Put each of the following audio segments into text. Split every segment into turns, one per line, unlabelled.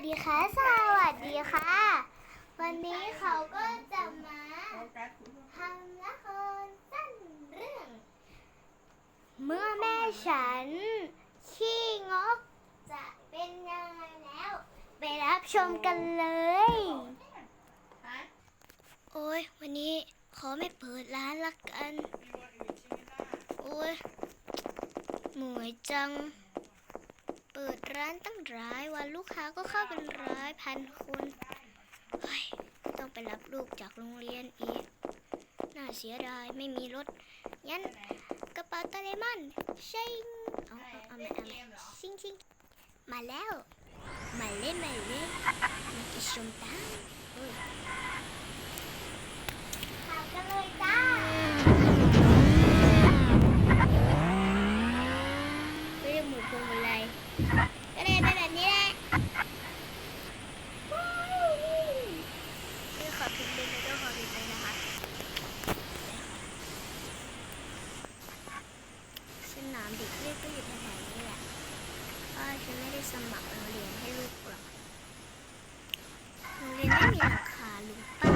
วัสดีค่ะ สวัสดีค่ะ วันนี้เขาก็จะมาทำละครสั้นเรื่อง เมื่อแม่ฉัน ขี้งกจะเป็นยังไงแล้ว ไปรับชมกันเลย โอ้ยวันนี้ขอไม่เปิดร้านละกัน โอ้ยหมวยจัง เปิดร้านตั้งร้ายวันลูกค้าก็ เป็นร้อยพันคนเฮ้ยต้องไปรับลูกจากโรงเรียนอีก น่าเสียดายไม่มีรถ ยันกระเป๋าโดเรมอนชิงเอาเอาเอามาเอามาชิงชิงมาแล้ว มาเล่นมาเล่นมากินชมตังเฮ้ยขากันเลยจ้า ไม่ได้หมูพวงมาลัยก็เลยเป็นแบบนี้แหละนี่ขอพิมพ์เป็นแล้วก็ขอพิมพ์เลยนะคะสนามเด็กเล่นก็อยู่แถวๆนี้แหละเพราะฉันไม่ได้ สมัครโรงเรียนให้ลูกหรอโรงเรียนไม่มีหลังคาลุงป้า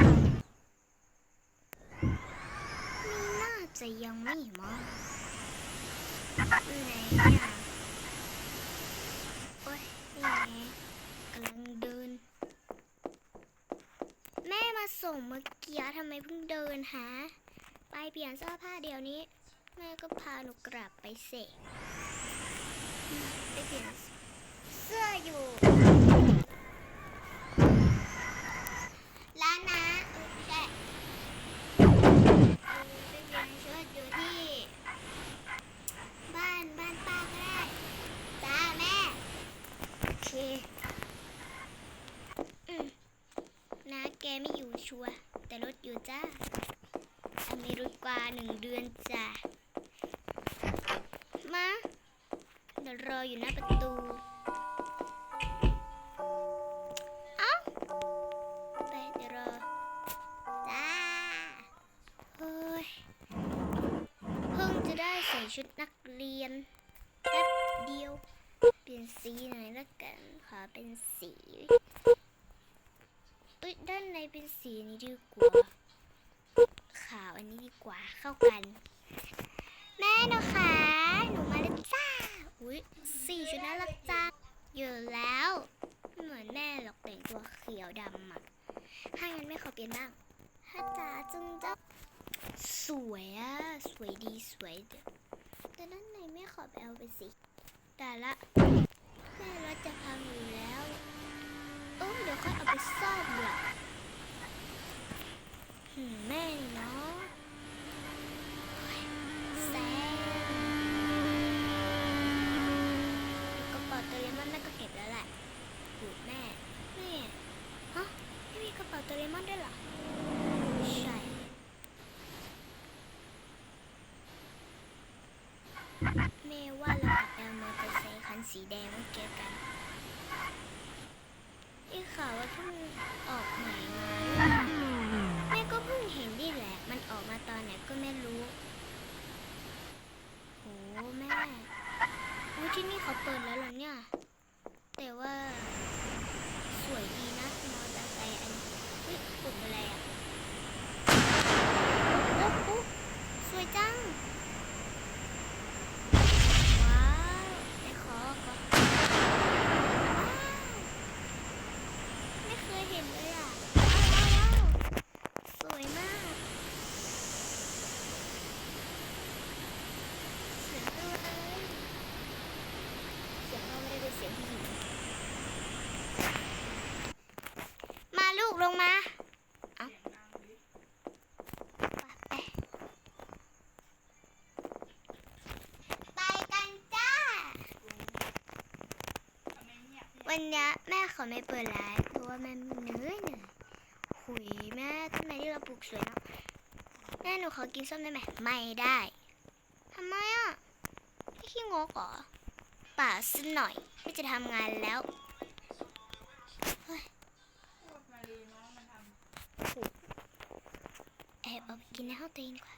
นี่น่าจะยังไม่มั้งอยู่ไหนเนี่ยโอ๊ยนี่ไงกำลังเดิน แม่มาส่งเมื่อกี้ทำไมเพิ่งเดินหาไปเปลี่ยนเสื้อผ้าเดี๋ยวนี้ แม่ก็พาหนูกลับไปเสกไปเปลี่ยนเสื้ออยู่ ร้านนะเออไม่ใช่เออไปเปลี่ยนชุดอยู่ที่ บ้านบ้านป้าก็ได้จ้าแม่ โอเคอืมน้าแกไม่อยู่ชัวร์แต่รถอยู่จ้าอันมีรถกว่าหนึ่งเดือนจ้ามาเดี๋ยวรออยู่หน้าประตู ยนแป๊บเดียว เปลี่ยนสีหน่อยละกันขอเป็นสีเอ้ยด้านในเป็นสีนี้ดีกว่า ขาวอันนี้ดีกว่าเข้ากัน แม่นูคะหนูมาแล้วจ้าอุ้ยสีชุดน่ารักจ้าเยอะแล้วเหมือนแม่หรอกแต่งตัวเขียวดำอะถ้างั้นแม่ขอเปลี่ยนบ้างถ้าจ๋าจึงจะสวยอะ สวยดีสวยเดี๋ยวแต่ด้าน แม่ขอไปเอาไปสิแต่ละแม่รถจะพังอยู่แล้วเออเดี๋ยวค่อยเอาไปซ่อมละหืมแม่นี่นะโอ้ยแซงกระเป๋าโดเรมอนแม่ก็เก็บแล้วแหละหูแม่แม่ฮะไม่มีกระเป๋าโดเรมอนด้วยเหรอ ใช่ แม่ว่าเราไปเอามอเตอร์ไซค์คันสีแดงมาเก็บกันอีข่าวว่าเพิ่งออกใหม่มาแม่ก็เพิ่งเห็นดิแหละ มันออกมาตอนไหนก็ไม่รู้โหแม่อุ๊ยที่นี่เขาเปิดแล้วเหรอเนี่ย แต่ว่าสวยดีนะมอเตอร์ไซค์อันเฮ้ยปุ่มอะไรอะโอ้โหสวยจัง ว้าวได้ขอขอว้าวไม่เคยเห็นเลยอะว้าวว้าวสวยมาก เสียงตัวเลยเสียงเราไม่ได้เป็นเสียงผู้หญิงมาลูกลงมา เอาไป ไปกันจ้า วันนี้แม่เขอไม่เปิดไลฟ์เพราะว่าแม่เหนื่อยเหนื่อยหุยแม่ต้นไม้ที่เราปลูกสวยเนาะแม่หนูขอกินส้มได้ไหมไม่ได้ทำไมอะไม่ขี้งกเหรอป่าสักหน่อยไม่จะทำงานแล้วเฮ้ยโหแอบเอาไปกินในห้องตัวเองดีกว่า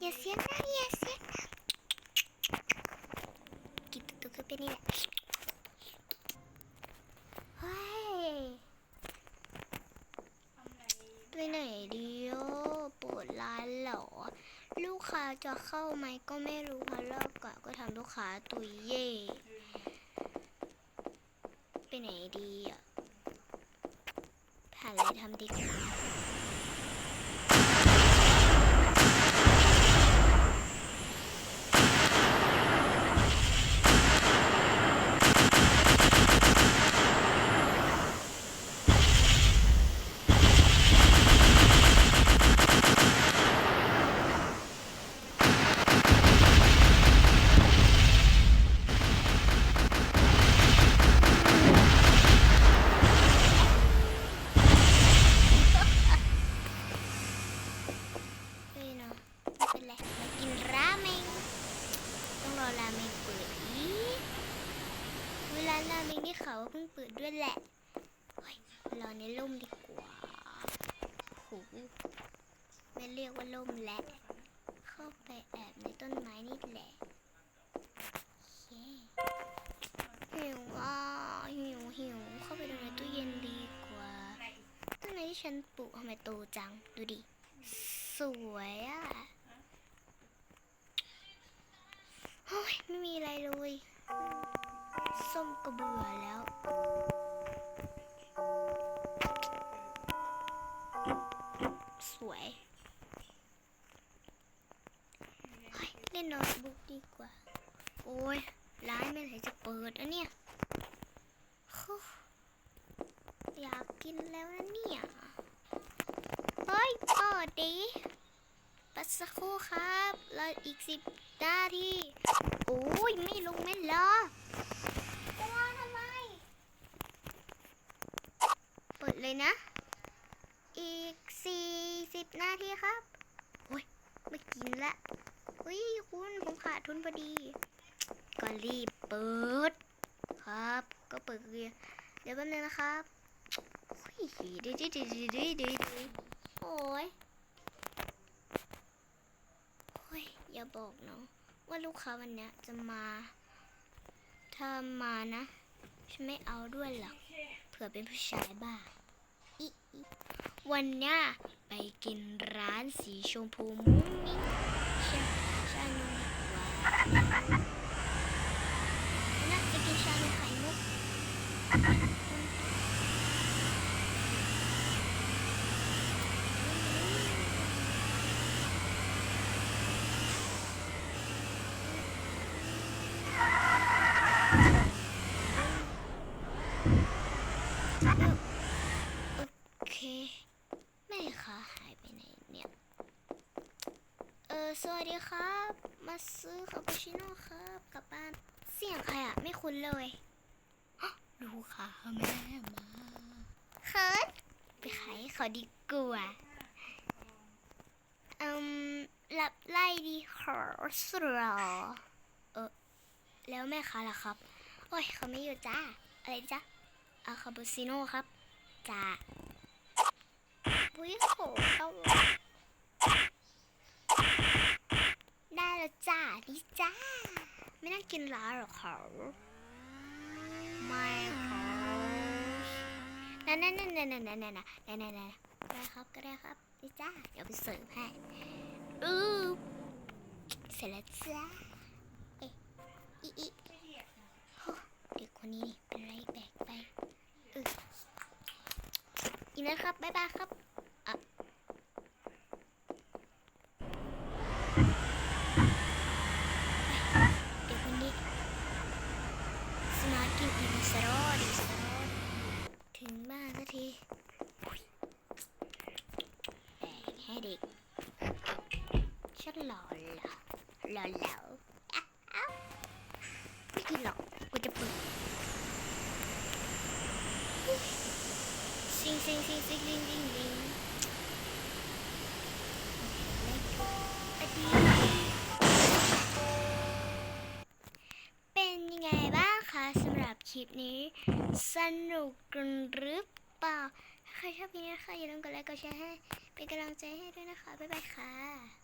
อย่าเสียงดังอย่าเสียงดังกิน นี่แหละเฮ้ยไปไหนดีโอปวดร้านเหรอ ลูกค้าจะ เข้าไหมก็ไม่รู้เพราะรอบก่อนก็ทำลูกค้าตุยเย่ไปไหนดีอะผ่านเลยทำดีกว่า เฮ้ยเนาะไม่เป็นไรมากินราเมงต้องรอราเมงเปิดอีกเวลารา เขาว่าเพิ่งเปิดด้วยแหละเรอในร่มดีกว่าโหไม่เรียกว่าร่มแหละ เข้าไปแอบในต้นไม้นี่แหละเย้หิวอะหิวหิวเข้าไปดูในตู้เย็นดีกว่าต้นไม้ที่ฉันปลูกทำไมโตจัง ดูดิ สวยอะ ส้มก็เบื่อแล้ว สวยเฮ้ยเล่นโน้ตบุ๊กดีกว่า โอ้ยร้านไม่ไหนจะเปิดอะเนี่ยอยากกินแล้วนะเนี่ยเฮ้ยเปิดดิปัสสักครู่ครับรออีกสิบนาทีโอ้ย ไม่ลงไม่รอจะรอทำไม เปิดเลย นะ อีกสี่สิบนาทีครับโอ้ยไม่กินละเฮ้ยคุณผมขาดทุนพอดี ก็รีบเปิด ครับ ก็เปิดเรียเดี๋ยวแป๊บนึงนะครับโอ้ยดีดีดีดีดีดีโอ้ยโอ้ยอย่าบอกเนาะว่าลูกค้าวันเนี้ยจะมาถ้ามานะ ฉันไม่เอาด้วยหรอกเผื่อเป็นผู้ชายบ้าอิอิ วันเนี้ยไปกินร้านสีชมพูมุ้งมิ้งใช่ชานมว่าน่าจะกินชานมไข่มุก โอเค แม่คะหายไปไหนเนี่ย เออสวัสดีครับ มาซื้อคาปูชิโน่ครับกลับบ้าน เสียงใครอะไม่คุ้นเลยฮะลูกค้าแม่มาเขินไปขายให้เขาดีกว่าอืมรับไล่ดีขอสรอเออแล้วแม่ค้าล่ะครับ โอ้ยเขาไม่อยู่จ้า อะไรจ้าเอาคาปูชิโน่ครับจ้าบุ้ยโหเข้า ได้แล้วจ้านี่จ้า ไม่น่ากินร้านหรอกเขาไม่เขานั่นนั่นนั่นนั่นนั่นนั่นนั่นนั่นนั่นได้ครับก็ได้ครับนี่จ้า เดี๋ยวไปเสิร์ฟให้อือเสร็จแล้วจ้า เอ๊ะอีอีเด็กคนนี้เป็นไรแบกไปเอออีนะครับบ๊ายบายครับ อะ เด็กคนนี้สมาร์ทกินอีกสโรดีสโรถึงบ้านสักทีอุ๊ย แบ่เด็กฉันหล่อเหรอหล่อเหลาไม่กินหรอกกูจะเปิดซิงซิงซิงซิงซิงซิงซิงเล็กอดีเป็นยังไงบ้างคะสำหรับคลิปนี้ สนุกกันหรือ เปล่า ถ้าใครชอบคลิปนี้นะคะอย่าลืมกดไลค์กดแชร์ให้ เป็นกำลังใจให้ด้วยนะคะ บ๊ายบายค่ะ